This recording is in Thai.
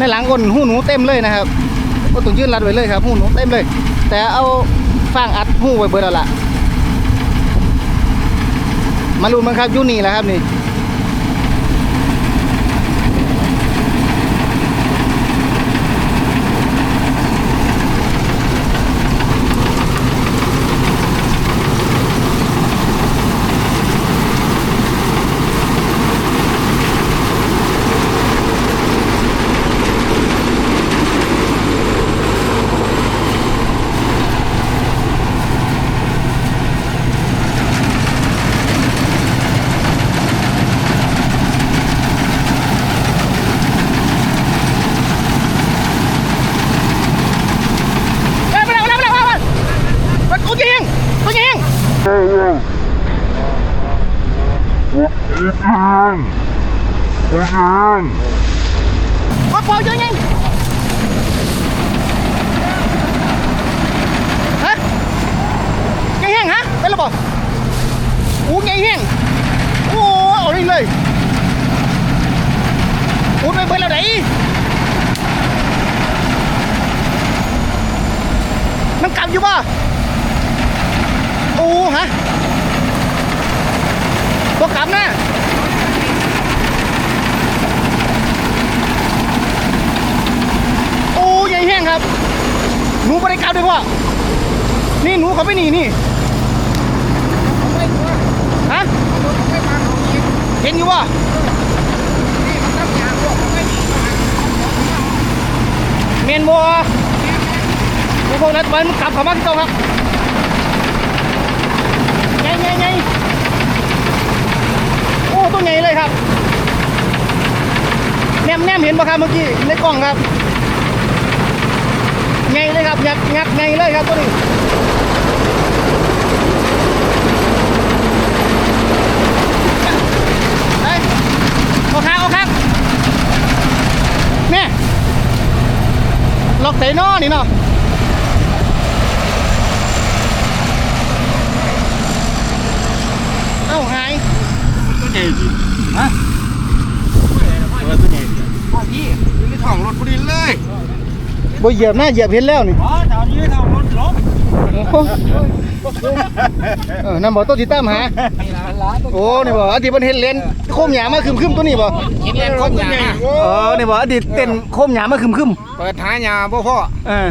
ในหลังคนหูหนูเต็มเลยนะครับก็ต้องยื่นรัดไว้เลยครับหูหนูเต็มเลย แต่เอาฟางอัดหูไว้เบิดแล้วล่ะมาลุ้นมันครับยูนี่แหละครับนี่ เอ้ยไปแล้วไปแล้วไปแล้วไปแล้วไปกูยิงกูยิง เลยอีกอันอีกอันว่าพอยังไงฮะยังแห้งฮะไป็นระบอบอู้ไงแห้งโอ้เอาเลยเลยอู้ไปเพื่อนเรไรนมันกลับอยู่ป่ะ đấy Nó cầm chưa ba Ủa hả Có cầm nè โอ้ใหญ่แห้งครับ หนูบริการด้วยพ่อนี่หนูเขาไม่หนีนี่ฮะเห็นอยู่ว่าเมนบัวพวกพวกนั้นมันกลับเขามาที่ตรงครับ ใหญ่โอ้ตัวใหญ่เลยครับ แนมแนมเห็นปะครับเมื่อกี้ในกล้องครับไงเลยครับงักงักไงเลยครับตัวนี้เอาข้างเอาข้างเนี่ยล็อกเตนอนี่เนาะเอ้าหาย ตัวใหญ่สิ ฮะเออตัวใหญ่พ่อพี่อยู่ในท้องรถพอดีเลยบ่เหยียบหน้าเหยียบเห็นแล้วนี่อ๋อแถวนี้ท้องรถลบโอ้โหเออนั่นบ่ตัวที่ตามหาโอ้นี่บ่อดีตมันเห็นเลนโคมหยามาคึมคึมๆตัวนี้บ่เห็นแล้วคนใหญ่เออนี่บ่อดีตเต้นโคมหยามาคึมคึมเปิดท้ายยาบ่พ่อๆเออ